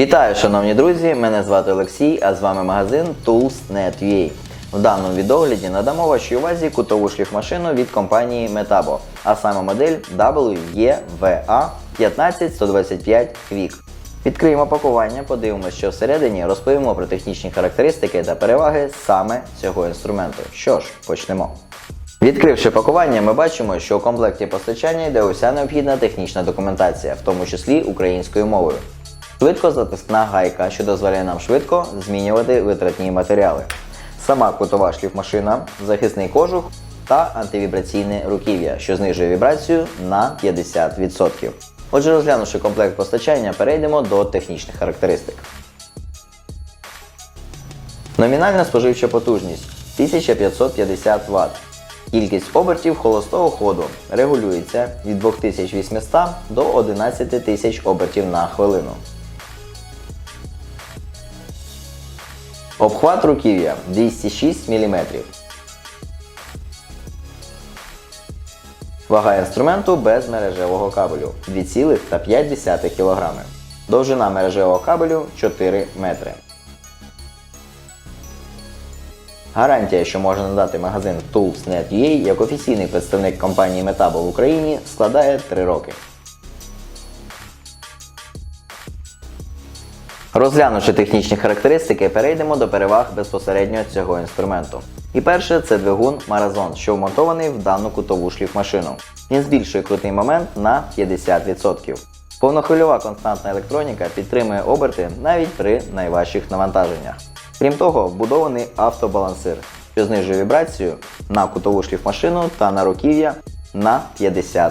Вітаю, шановні друзі! Мене звати Олексій, а з вами магазин Tools.net.ua. В даному відогляді надамо вашій увазі кутову шліфмашину від компанії Metabo, а саме модель WEVA 15125 Quick. Відкриємо пакування, подивимося, що всередині розповімо про технічні характеристики та переваги саме цього інструменту. Що ж, почнемо. Відкривши пакування, ми бачимо, що у комплекті постачання йде уся необхідна технічна документація, в тому числі українською мовою. Швидко затискна гайка, що дозволяє нам швидко змінювати витратні матеріали. Сама кутова шліфмашина, захисний кожух та антивібраційне руків'я, що знижує вібрацію на 50%. Отже, розглянувши комплект постачання, перейдемо до технічних характеристик. Номінальна споживча потужність 1550 Вт. Кількість обертів холостого ходу регулюється від 2800 до 11000 обертів на хвилину. Обхват руків'я 206 мм. Вага інструменту без мережевого кабелю 2,5 кг. Довжина мережевого кабелю 4 метри. Гарантія, що може надати магазин Tools.net.ua як офіційний представник компанії Metabo в Україні, складає 3 роки. Розглянувши технічні характеристики, перейдемо до переваг безпосередньо цього інструменту. І перше це двигун Marazon, що вмонтований в дану кутову шліфмашину. Він збільшує крутий момент на 50%. Повнохвильова константна електроніка підтримує оберти навіть при найважчих навантаженнях. Крім того, вбудований автобалансир, що знижує вібрацію на кутову шліфмашину та на руків'я на 50%.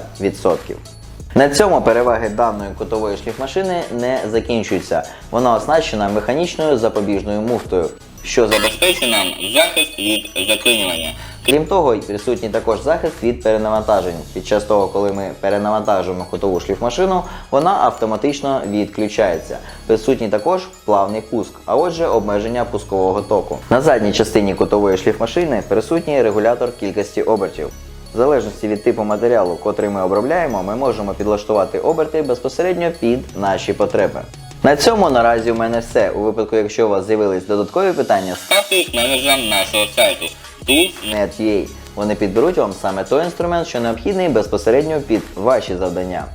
На цьому переваги даної кутової шліфмашини не закінчуються. Вона оснащена механічною запобіжною муфтою, що забезпечує нам захист від заклинювання. Крім того, присутній також захист від перенавантажень. Під час того, коли ми перенавантажуємо кутову шліфмашину, вона автоматично відключається. Присутній також плавний пуск, а отже обмеження пускового току. На задній частині кутової шліфмашини присутній регулятор кількості обертів. В залежності від типу матеріалу, котрий ми обробляємо, ми можемо підлаштувати оберти безпосередньо під наші потреби. На цьому наразі у мене все. У випадку, якщо у вас з'явились додаткові питання, ставте їх менеджерам нашого сайту Tools.net.ua. Вони підберуть вам саме той інструмент, що необхідний безпосередньо під ваші завдання.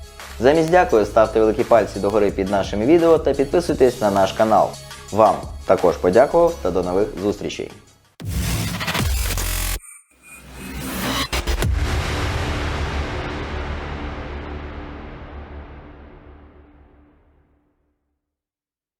Замість дякую, ставте великі пальці догори під нашими відео та підписуйтесь на наш канал. Вам також подякував та до нових зустрічей.